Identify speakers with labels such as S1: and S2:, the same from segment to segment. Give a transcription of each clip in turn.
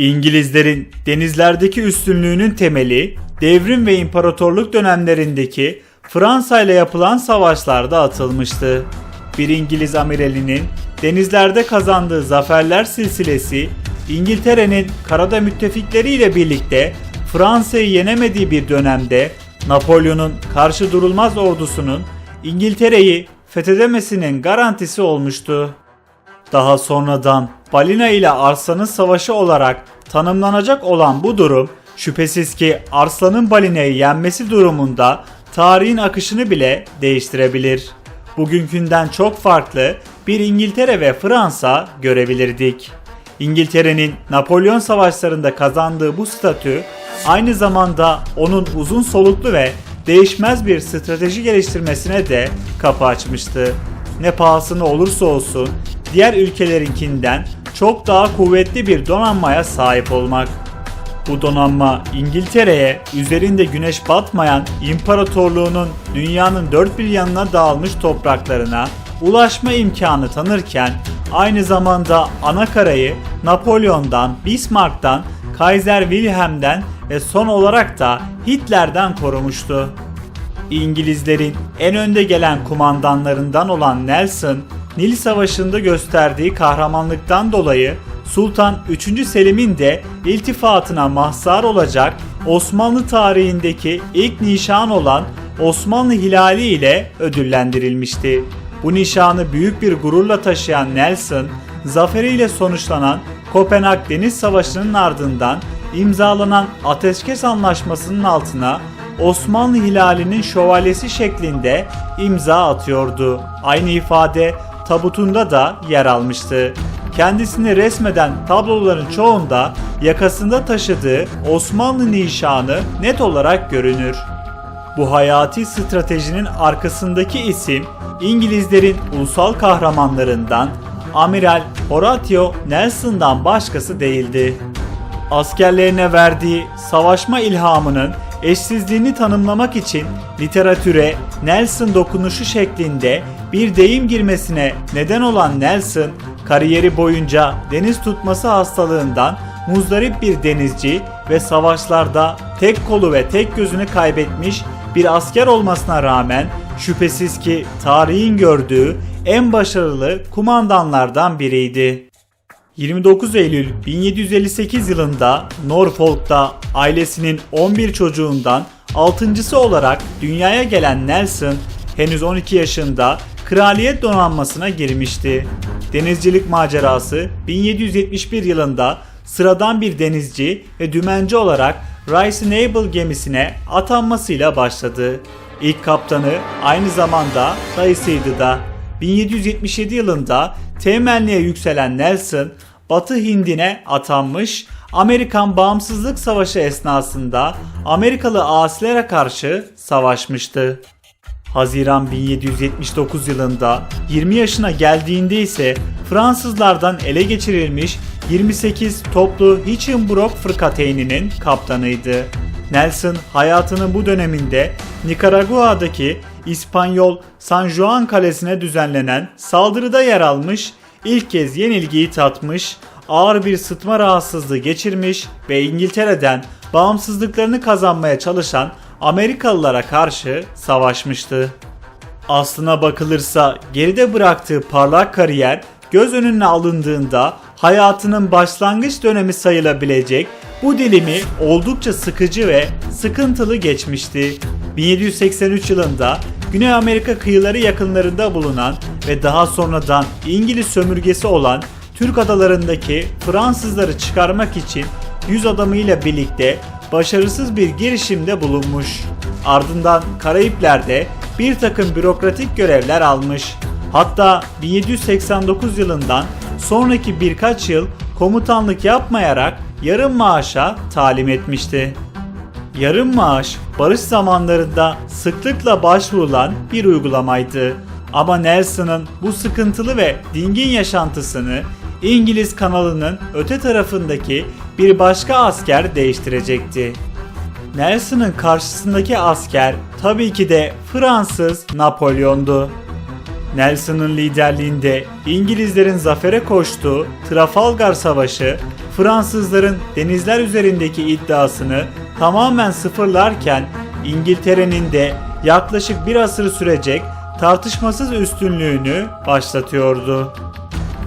S1: İngilizlerin denizlerdeki üstünlüğünün temeli devrim ve imparatorluk dönemlerindeki Fransa ile yapılan savaşlarda atılmıştı. Bir İngiliz amiralinin denizlerde kazandığı zaferler silsilesi İngiltere'nin karada müttefikleriyle birlikte Fransa'yı yenemediği bir dönemde Napolyon'un karşı durulmaz ordusunun İngiltere'yi fethedemesinin garantisi olmuştu. Daha sonradan balina ile arslanın savaşı olarak tanımlanacak olan bu durum şüphesiz ki arslanın balinayı yenmesi durumunda tarihin akışını bile değiştirebilir. Bugünkünden çok farklı bir İngiltere ve Fransa görebilirdik. İngiltere'nin Napolyon savaşlarında kazandığı bu statü aynı zamanda onun uzun soluklu ve değişmez bir strateji geliştirmesine de kapı açmıştı. Ne pahasına olursa olsun diğer ülkelerinkinden çok daha kuvvetli bir donanmaya sahip olmak. Bu donanma İngiltere'ye üzerinde güneş batmayan imparatorluğunun dünyanın dört bir yanına dağılmış topraklarına ulaşma imkanı tanırken aynı zamanda anakarayı Napolyon'dan, Bismarck'tan, Kaiser Wilhelm'den ve son olarak da Hitler'den korumuştu. İngilizlerin en önde gelen kumandanlarından olan Nelson, Nil Savaşı'nda gösterdiği kahramanlıktan dolayı Sultan 3. Selim'in de iltifatına mahzar olacak Osmanlı tarihindeki ilk nişan olan Osmanlı Hilali ile ödüllendirilmişti. Bu nişanı büyük bir gururla taşıyan Nelson, zaferiyle sonuçlanan Kopenhag Deniz Savaşı'nın ardından imzalanan Ateşkes Anlaşması'nın altına Osmanlı Hilali'nin şövalyesi şeklinde imza atıyordu. Aynı ifade tabutunda da yer almıştı. Kendisini resmeden tabloların çoğunda yakasında taşıdığı Osmanlı nişanı net olarak görünür. Bu hayati stratejinin arkasındaki isim İngilizlerin ulusal kahramanlarından Amiral Horatio Nelson'dan başkası değildi. Askerlerine verdiği savaşma ilhamının eşsizliğini tanımlamak için literatüre Nelson dokunuşu şeklinde bir deyim girmesine neden olan Nelson, kariyeri boyunca deniz tutması hastalığından muzdarip bir denizci ve savaşlarda tek kolu ve tek gözünü kaybetmiş bir asker olmasına rağmen şüphesiz ki tarihin gördüğü en başarılı kumandanlardan biriydi. 29 Eylül 1758 yılında Norfolk'ta ailesinin 11 çocuğundan 6.sı olarak dünyaya gelen Nelson henüz 12 yaşında kraliyet donanmasına girmişti. Denizcilik macerası 1771 yılında sıradan bir denizci ve dümenci olarak Rice Naval gemisine atanmasıyla başladı. İlk kaptanı aynı zamanda dayısıydı da. 1777 yılında temenniye yükselen Nelson, Batı Hind'ine atanmış, Amerikan Bağımsızlık Savaşı esnasında Amerikalı asilere karşı savaşmıştı. Haziran 1779 yılında 20 yaşına geldiğinde ise Fransızlardan ele geçirilmiş 28 toplu Hinchinbrook fırkateyninin kaptanıydı. Nelson hayatının bu döneminde Nikaragua'daki İspanyol San Juan kalesine düzenlenen saldırıda yer almış, ilk kez yenilgiyi tatmış, ağır bir sıtma rahatsızlığı geçirmiş ve İngiltere'den bağımsızlıklarını kazanmaya çalışan Amerikalılara karşı savaşmıştı. Aslına bakılırsa geride bıraktığı parlak kariyer göz önüne alındığında hayatının başlangıç dönemi sayılabilecek bu dilimi oldukça sıkıcı ve sıkıntılı geçmişti. 1783 yılında Güney Amerika kıyıları yakınlarında bulunan ve daha sonradan İngiliz sömürgesi olan Türk adalarındaki Fransızları çıkarmak için 100 adamıyla birlikte başarısız bir girişimde bulunmuş. Ardından Karayipler'de bir takım bürokratik görevler almış. Hatta 1789 yılından sonraki birkaç yıl komutanlık yapmayarak yarım maaşa talim etmişti. Yarım maaş barış zamanlarında sıklıkla başvurulan bir uygulamaydı. Ama Nelson'ın bu sıkıntılı ve dingin yaşantısını İngiliz kanalının öte tarafındaki bir başka asker değiştirecekti. Nelson'ın karşısındaki asker tabii ki de Fransız Napolyon'du. Nelson'ın liderliğinde İngilizlerin zafere koştuğu Trafalgar Savaşı Fransızların denizler üzerindeki iddiasını tamamen sıfırlarken İngiltere'nin de yaklaşık bir asır sürecek tartışmasız üstünlüğünü başlatıyordu.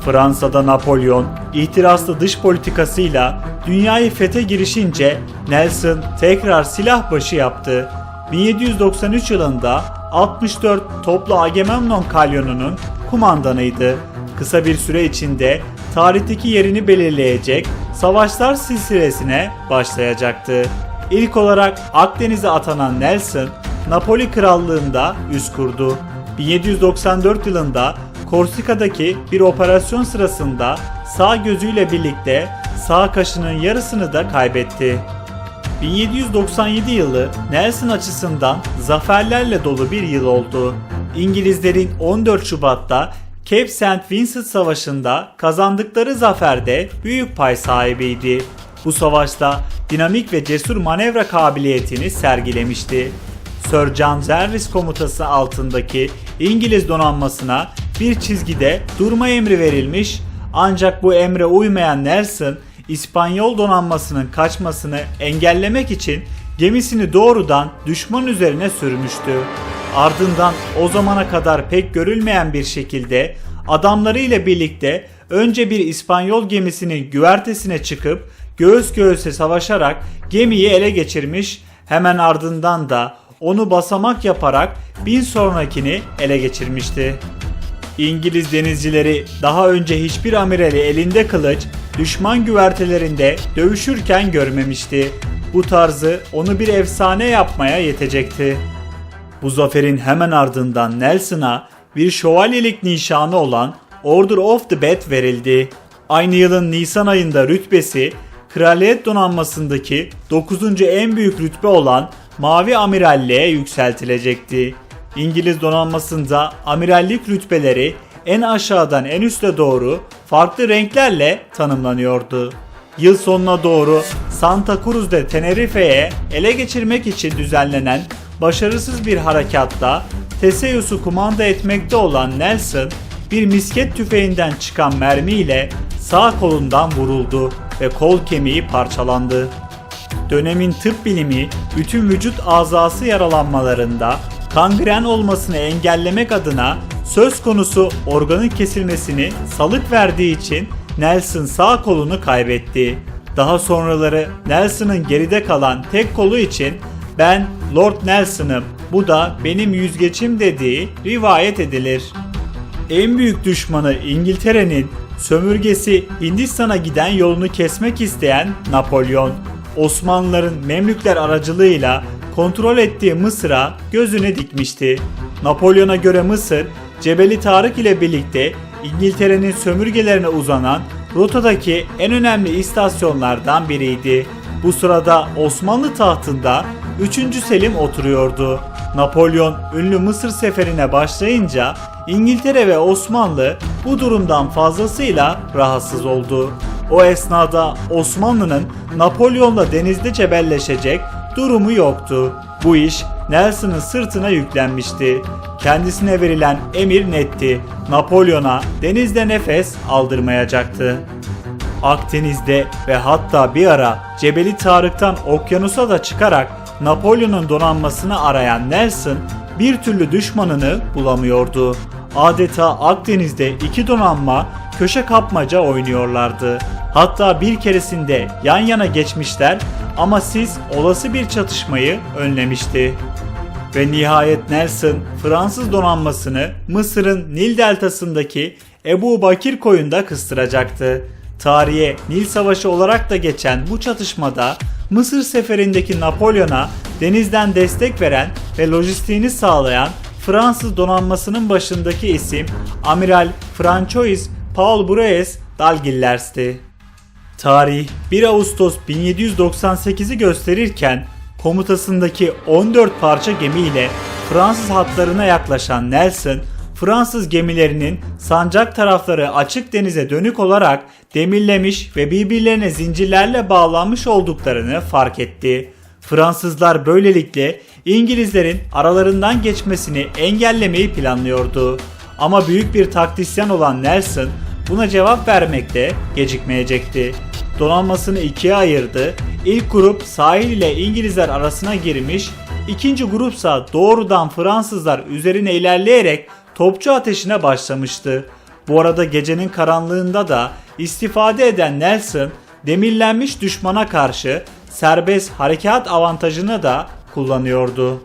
S1: Fransa'da Napolyon ihtiraslı dış politikasıyla dünyayı fethe girişince Nelson tekrar silah başı yaptı. 1793 yılında 64 toplu Agamemnon kalyonunun kumandanıydı. Kısa bir süre içinde tarihteki yerini belirleyecek savaşlar silsilesine başlayacaktı. İlk olarak Akdeniz'e atanan Nelson, Napoli Krallığında üst kurdu. 1794 yılında Korsika'daki bir operasyon sırasında sağ gözüyle birlikte sağ kaşının yarısını da kaybetti. 1797 yılı Nelson açısından zaferlerle dolu bir yıl oldu. İngilizlerin 14 Şubat'ta Cape St. Vincent Savaşı'nda kazandıkları zaferde büyük pay sahibiydi. Bu savaşta dinamik ve cesur manevra kabiliyetini sergilemişti. Sir John Jervis komutası altındaki İngiliz donanmasına bir çizgide durma emri verilmiş ancak bu emre uymayan Nelson İspanyol donanmasının kaçmasını engellemek için gemisini doğrudan düşman üzerine sürmüştü. Ardından o zamana kadar pek görülmeyen bir şekilde adamlarıyla birlikte önce bir İspanyol gemisinin güvertesine çıkıp göğüs göğüse savaşarak gemiyi ele geçirmiş hemen ardından da onu basamak yaparak bin sonrakini ele geçirmişti. İngiliz denizcileri daha önce hiçbir amirali elinde kılıç, düşman güvertelerinde dövüşürken görmemişti. Bu tarzı onu bir efsane yapmaya yetecekti. Bu zaferin hemen ardından Nelson'a bir şövalyelik nişanı olan Order of the Bat verildi. Aynı yılın Nisan ayında rütbesi Kraliyet donanmasındaki 9. en büyük rütbe olan Mavi Amiralliğe yükseltilecekti. İngiliz donanmasında amirallik rütbeleri en aşağıdan en üste doğru farklı renklerle tanımlanıyordu. Yıl sonuna doğru Santa Cruz de Tenerife'ye ele geçirmek için düzenlenen başarısız bir harekatta Teseus'u kumanda etmekte olan Nelson bir misket tüfeğinden çıkan mermiyle sağ kolundan vuruldu ve kol kemiği parçalandı. Dönemin tıp bilimi bütün vücut azası yaralanmalarında kangren olmasını engellemek adına söz konusu organın kesilmesini salık verdiği için Nelson sağ kolunu kaybetti. Daha sonraları Nelson'ın geride kalan tek kolu için ben Lord Nelson'ım bu da benim yüzgeçim dediği rivayet edilir. En büyük düşmanı İngiltere'nin sömürgesi Hindistan'a giden yolunu kesmek isteyen Napolyon, Osmanlıların Memlükler aracılığıyla kontrol ettiği Mısır'a gözünü dikmişti. Napolyon'a göre Mısır, Cebeli Tarık ile birlikte İngiltere'nin sömürgelerine uzanan rotadaki en önemli istasyonlardan biriydi. Bu sırada Osmanlı tahtında 3. Selim oturuyordu. Napolyon ünlü Mısır seferine başlayınca İngiltere ve Osmanlı bu durumdan fazlasıyla rahatsız oldu. O esnada Osmanlı'nın Napolyon'la denizde cebelleşecek durumu yoktu. Bu iş Nelson'ın sırtına yüklenmişti. Kendisine verilen emir netti. Napolyon'a denizde nefes aldırmayacaktı. Akdeniz'de ve hatta bir ara Cebeli Tarık'tan okyanusa da çıkarak Napolyon'un donanmasını arayan Nelson bir türlü düşmanını bulamıyordu. Adeta Akdeniz'de iki donanma köşe kapmaca oynuyorlardı. Hatta bir keresinde yan yana geçmişler ama siz olası bir çatışmayı önlemişti. Ve nihayet Nelson Fransız donanmasını Mısır'ın Nil deltasındaki Ebu Bakir koyunda kıstıracaktı. Tarihe Nil Savaşı olarak da geçen bu çatışmada Mısır seferindeki Napolyon'a denizden destek veren ve lojistiğini sağlayan Fransız donanmasının başındaki isim Amiral Francois Paul Brues Dalgillers'ti. Tarih 1 Ağustos 1798'i gösterirken komutasındaki 14 parça gemiyle Fransız hatlarına yaklaşan Nelson, Fransız gemilerinin sancak tarafları açık denize dönük olarak demirlemiş ve birbirlerine zincirlerle bağlanmış olduklarını fark etti. Fransızlar böylelikle İngilizlerin aralarından geçmesini engellemeyi planlıyordu. Ama büyük bir taktisyen olan Nelson buna cevap vermekte gecikmeyecekti. donanmasını ikiye ayırdı. İlk grup sahil ile İngilizler arasına girmiş, ikinci grupsa doğrudan Fransızlar üzerine ilerleyerek topçu ateşine başlamıştı. Bu arada gecenin karanlığında da istifade eden Nelson demirlenmiş düşmana karşı serbest harekat avantajını da kullanıyordu.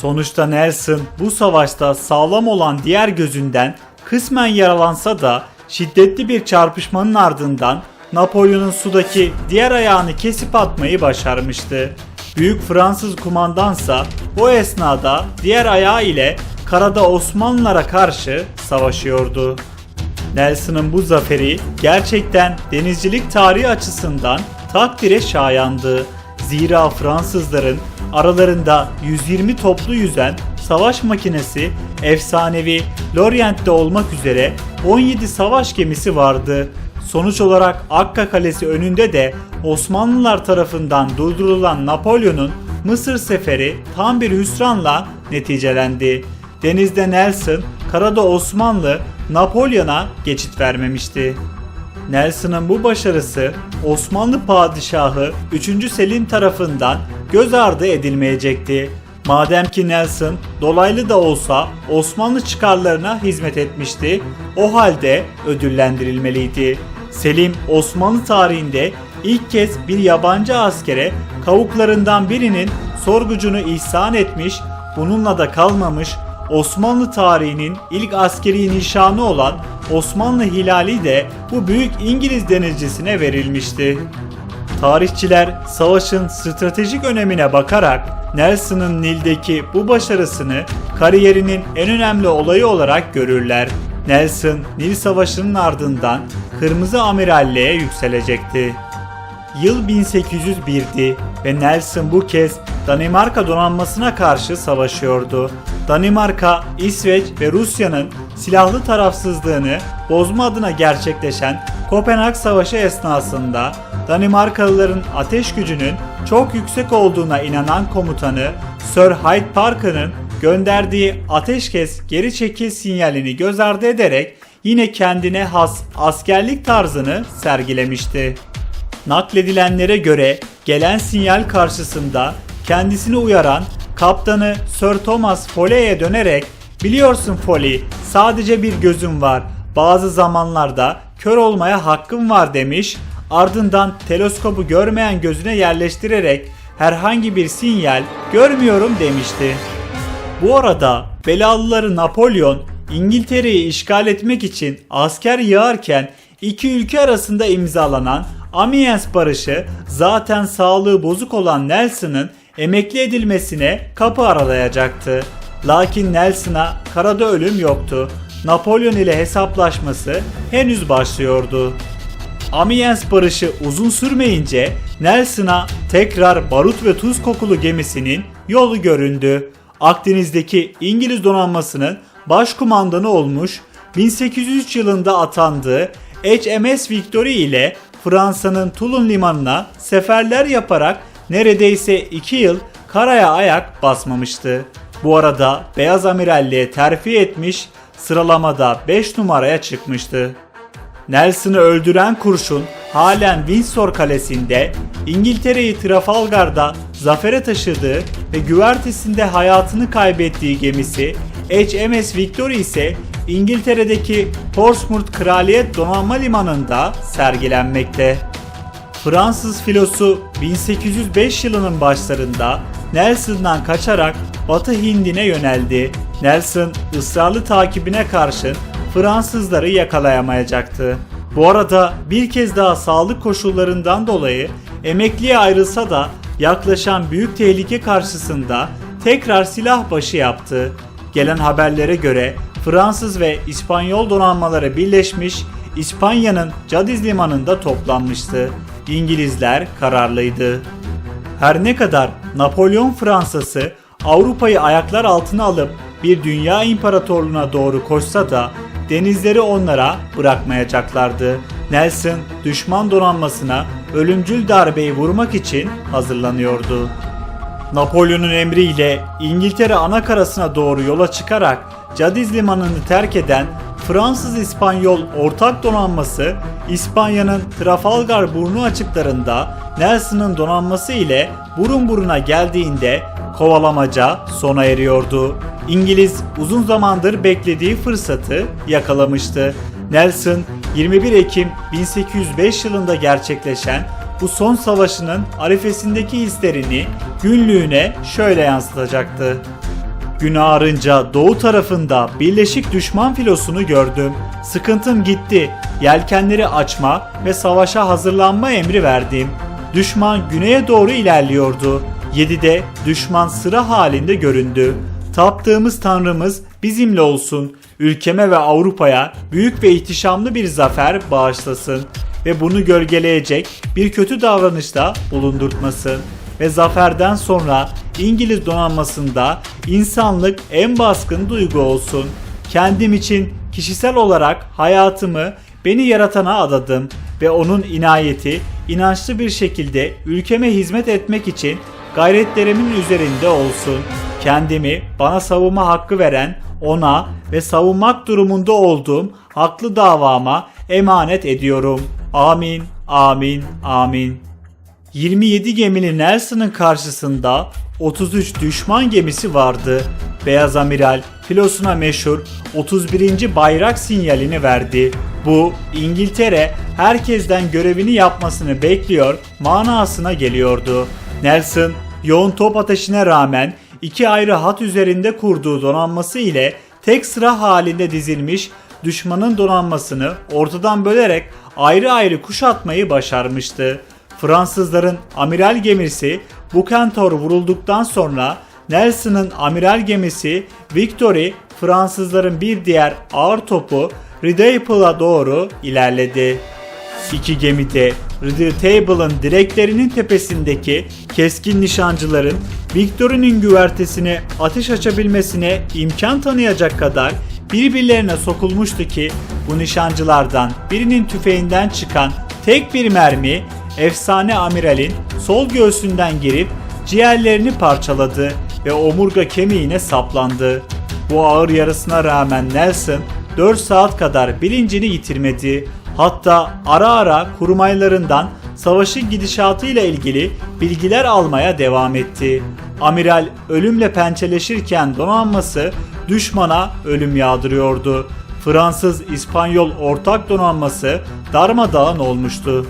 S1: Sonuçta Nelson bu savaşta sağlam olan diğer gözünden kısmen yaralansa da şiddetli bir çarpışmanın ardından Napolyon'un sudaki diğer ayağını kesip atmayı başarmıştı. Büyük Fransız kumandansa o esnada diğer ayağı ile karada Osmanlılara karşı savaşıyordu. Nelson'ın bu zaferi gerçekten denizcilik tarihi açısından takdire şayandı. Zira Fransızların aralarında 120 toplu yüzen savaş makinesi efsanevi Lorient'te olmak üzere 17 savaş gemisi vardı. Sonuç olarak Akka Kalesi önünde de Osmanlılar tarafından durdurulan Napolyon'un Mısır seferi tam bir hüsranla neticelendi. Denizde Nelson, karada Osmanlı Napolyon'a geçit vermemişti. Nelson'ın bu başarısı Osmanlı padişahı 3. Selim tarafından göz ardı edilmeyecekti. Madem ki Nelson dolaylı da olsa Osmanlı çıkarlarına hizmet etmişti, o halde ödüllendirilmeliydi. Selim Osmanlı tarihinde ilk kez bir yabancı askere kavuklarından birinin sorgucunu ihsan etmiş, bununla da kalmamış, Osmanlı tarihinin ilk askeri nişanı olan Osmanlı Hilali de bu büyük İngiliz denizcisine verilmişti. Tarihçiler savaşın stratejik önemine bakarak Nelson'ın Nil'deki bu başarısını kariyerinin en önemli olayı olarak görürler. Nelson, Nil Savaşı'nın ardından Kırmızı Amiralliğe yükselecekti. Yıl 1801'di ve Nelson bu kez Danimarka donanmasına karşı savaşıyordu. Danimarka, İsveç ve Rusya'nın silahlı tarafsızlığını bozma adına gerçekleşen Kopenhag Savaşı esnasında Danimarkalıların ateş gücünün çok yüksek olduğuna inanan komutanı Sir Hyde Parker'ın gönderdiği ateşkes geri çekil sinyalini göz ardı ederek yine kendine has askerlik tarzını sergilemişti. Nakledilenlere göre gelen sinyal karşısında kendisini uyaran kaptanı Sir Thomas Foley'e dönerek biliyorsun Foley sadece bir gözüm var bazı zamanlarda kör olmaya hakkım var demiş ardından teleskobu görmeyen gözüne yerleştirerek herhangi bir sinyal görmüyorum demişti. Bu arada belalıları Napolyon İngiltere'yi işgal etmek için asker yağarken iki ülke arasında imzalanan Amiens Barışı zaten sağlığı bozuk olan Nelson'ın emekli edilmesine kapı aralayacaktı. Lakin Nelson'a karada ölüm yoktu. Napolyon ile hesaplaşması henüz başlıyordu. Amiens barışı uzun sürmeyince Nelson'a tekrar barut ve tuz kokulu gemisinin yolu göründü. Akdeniz'deki İngiliz donanmasının başkumandanı olmuş, 1803 yılında atandığı HMS Victory ile Fransa'nın Toulon limanına seferler yaparak neredeyse 2 yıl karaya ayak basmamıştı. Bu arada Beyaz Amiralliğe terfi etmiş, sıralamada 5 numaraya çıkmıştı. Nelson'ı öldüren kurşun halen Windsor Kalesi'nde İngiltere'yi Trafalgar'da zafere taşıdığı ve güvertesinde hayatını kaybettiği gemisi HMS Victory ise İngiltere'deki Portsmouth Kraliyet Donanma Limanı'nda sergilenmekte. Fransız filosu 1805 yılının başlarında Nelson'dan kaçarak Batı Hind'ine yöneldi. Nelson ısrarlı takibine karşın Fransızları yakalayamayacaktı. Bu arada bir kez daha sağlık koşullarından dolayı emekliye ayrılsa da yaklaşan büyük tehlike karşısında tekrar silah başı yaptı. Gelen haberlere göre Fransız ve İspanyol donanmaları birleşmiş İspanya'nın Cadiz limanında toplanmıştı. İngilizler kararlıydı. Her ne kadar Napolyon Fransası Avrupa'yı ayaklar altına alıp bir dünya imparatorluğuna doğru koşsa da denizleri onlara bırakmayacaklardı. Nelson düşman donanmasına ölümcül darbeyi vurmak için hazırlanıyordu. Napolyon'un emriyle İngiltere anakarasına doğru yola çıkarak Cadiz limanını terk eden Fransız-İspanyol ortak donanması İspanya'nın Trafalgar burnu açıklarında Nelson'ın donanması ile burun buruna geldiğinde kovalamaca sona eriyordu. İngiliz uzun zamandır beklediği fırsatı yakalamıştı. Nelson 21 Ekim 1805 yılında gerçekleşen bu son savaşının arifesindeki hislerini günlüğüne şöyle yansıtacaktı. Gün ağarınca doğu tarafında birleşik düşman filosunu gördüm. Sıkıntım gitti. Yelkenleri açma ve savaşa hazırlanma emri verdim. Düşman güneye doğru ilerliyordu. 7'de düşman sıra halinde göründü. Taptığımız tanrımız bizimle olsun. Ülkeme ve Avrupa'ya büyük ve ihtişamlı bir zafer bağışlasın ve bunu gölgeleyecek bir kötü davranışta bulundurtmasın ve zaferden sonra İngiliz donanmasında insanlık en baskın duygu olsun. Kendim için kişisel olarak hayatımı beni yaratana adadım ve onun inayeti inançlı bir şekilde ülkeme hizmet etmek için gayretlerimin üzerinde olsun. Kendimi bana savunma hakkı veren ona ve savunmak durumunda olduğum haklı davama emanet ediyorum. Amin, amin, amin. 27 gemili Nelson'ın karşısında 33 düşman gemisi vardı. Beyaz Amiral filosuna meşhur 31. bayrak sinyalini verdi. Bu İngiltere herkesten görevini yapmasını bekliyor manasına geliyordu. Nelson yoğun top ateşine rağmen iki ayrı hat üzerinde kurduğu donanması ile tek sıra halinde dizilmiş düşmanın donanmasını ortadan bölerek ayrı ayrı kuşatmayı başarmıştı. Fransızların amiral gemisi Bucentaur vurulduktan sonra Nelson'ın amiral gemisi Victory Fransızların bir diğer ağır topu Redaple'a doğru ilerledi. İki gemide Redouble'ın direklerinin tepesindeki keskin nişancıların Victory'nin güvertesine ateş açabilmesine imkan tanıyacak kadar birbirlerine sokulmuştu ki bu nişancılardan birinin tüfeğinden çıkan tek bir mermi efsane amiralin sol göğsünden girip ciğerlerini parçaladı ve omurga kemiğine saplandı. Bu ağır yarısına rağmen Nelson 4 saat kadar bilincini yitirmedi. Hatta ara ara kurmaylarından savaşın gidişatıyla ilgili bilgiler almaya devam etti. Amiral ölümle pençeleşirken donanması düşmana ölüm yağdırıyordu. Fransız-İspanyol ortak donanması darmadağın olmuştu.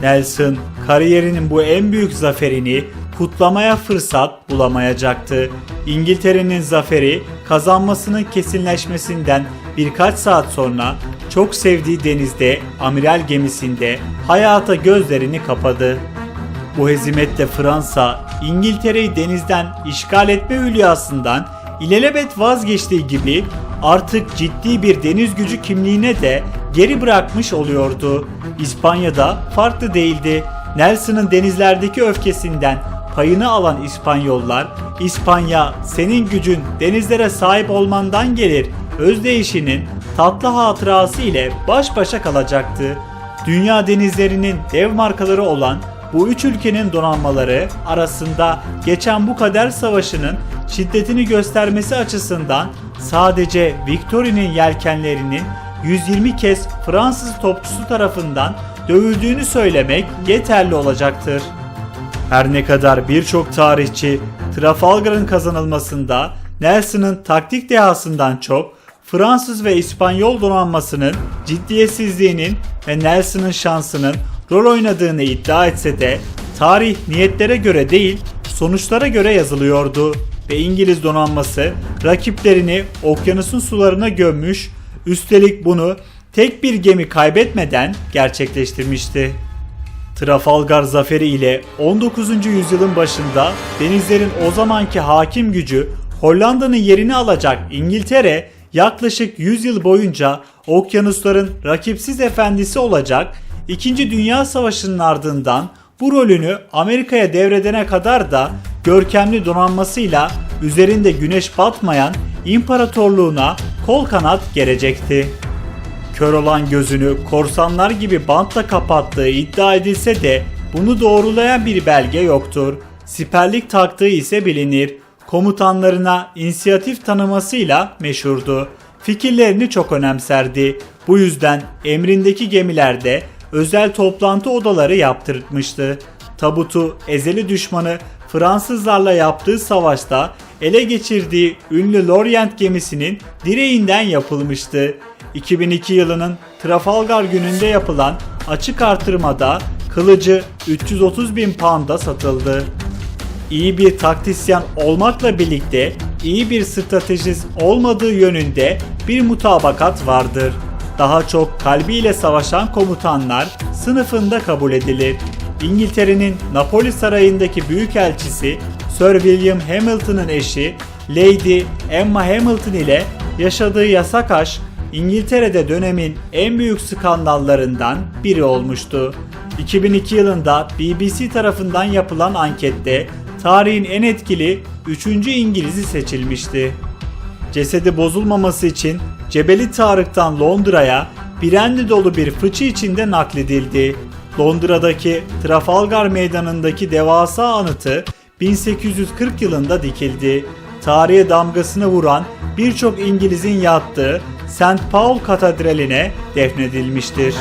S1: Nelson kariyerinin bu en büyük zaferini kutlamaya fırsat bulamayacaktı. İngiltere'nin zaferi kazanmasının kesinleşmesinden birkaç saat sonra çok sevdiği denizde amiral gemisinde hayata gözlerini kapadı. Bu hezimetle Fransa İngiltere'yi denizden işgal etme hülyasından ilelebet vazgeçtiği gibi artık ciddi bir deniz gücü kimliğine de geri bırakmış oluyordu. İspanya'da farklı değildi. Nelson'ın denizlerdeki öfkesinden payını alan İspanyollar, İspanya senin gücün denizlere sahip olmandan gelir özdeyişinin tatlı hatırası ile baş başa kalacaktı. Dünya denizlerinin dev markaları olan bu üç ülkenin donanmaları arasında geçen bu kader savaşının şiddetini göstermesi açısından sadece Victory'nin yelkenlerinin 120 kez Fransız topçusu tarafından dövüldüğünü söylemek yeterli olacaktır. Her ne kadar birçok tarihçi Trafalgar'ın kazanılmasında Nelson'ın taktik dehasından çok Fransız ve İspanyol donanmasının ciddiyetsizliğinin ve Nelson'ın şansının rol oynadığını iddia etse de tarih niyetlere göre değil sonuçlara göre yazılıyordu ve İngiliz donanması rakiplerini okyanusun sularına gömmüş üstelik bunu tek bir gemi kaybetmeden gerçekleştirmişti. Trafalgar zaferi ile 19. yüzyılın başında denizlerin o zamanki hakim gücü Hollanda'nın yerini alacak İngiltere yaklaşık 100 yıl boyunca okyanusların rakipsiz efendisi olacak 2. Dünya Savaşı'nın ardından bu rolünü Amerika'ya devredene kadar da görkemli donanmasıyla üzerinde güneş batmayan imparatorluğuna kol kanat gelecekti. Kör olan gözünü korsanlar gibi bantla kapattığı iddia edilse de bunu doğrulayan bir belge yoktur. Siperlik taktığı ise bilinir. Komutanlarına inisiyatif tanımasıyla meşhurdu. fikirlerini çok önemserdi. Bu yüzden emrindeki gemilerde özel toplantı odaları yaptırtmıştı. Tabutu ezeli düşmanı Fransızlarla yaptığı savaşta ele geçirdiği ünlü Lorient gemisinin direğinden yapılmıştı. 2002 yılının Trafalgar gününde yapılan açık artırmada kılıcı 330 bin pound'a satıldı. İyi bir taktisyen olmakla birlikte iyi bir stratejist olmadığı yönünde bir mutabakat vardır. Daha çok kalbiyle savaşan komutanlar sınıfında kabul edilir. İngiltere'nin Napoli Sarayı'ndaki büyükelçisi Sir William Hamilton'ın eşi Lady Emma Hamilton ile yaşadığı yasak aşk İngiltere'de dönemin en büyük skandallarından biri olmuştu. 2002 yılında BBC tarafından yapılan ankette tarihin en etkili 3. İngiliz'i seçilmişti. Cesedi bozulmaması için Cebeli Tarık'tan Londra'ya brandy dolu bir fıçı içinde nakledildi. Londra'daki Trafalgar Meydanı'ndaki devasa anıtı 1840 yılında dikildi. Tarihe damgasını vuran birçok İngiliz'in yattığı St. Paul Katedrali'ne defnedilmiştir.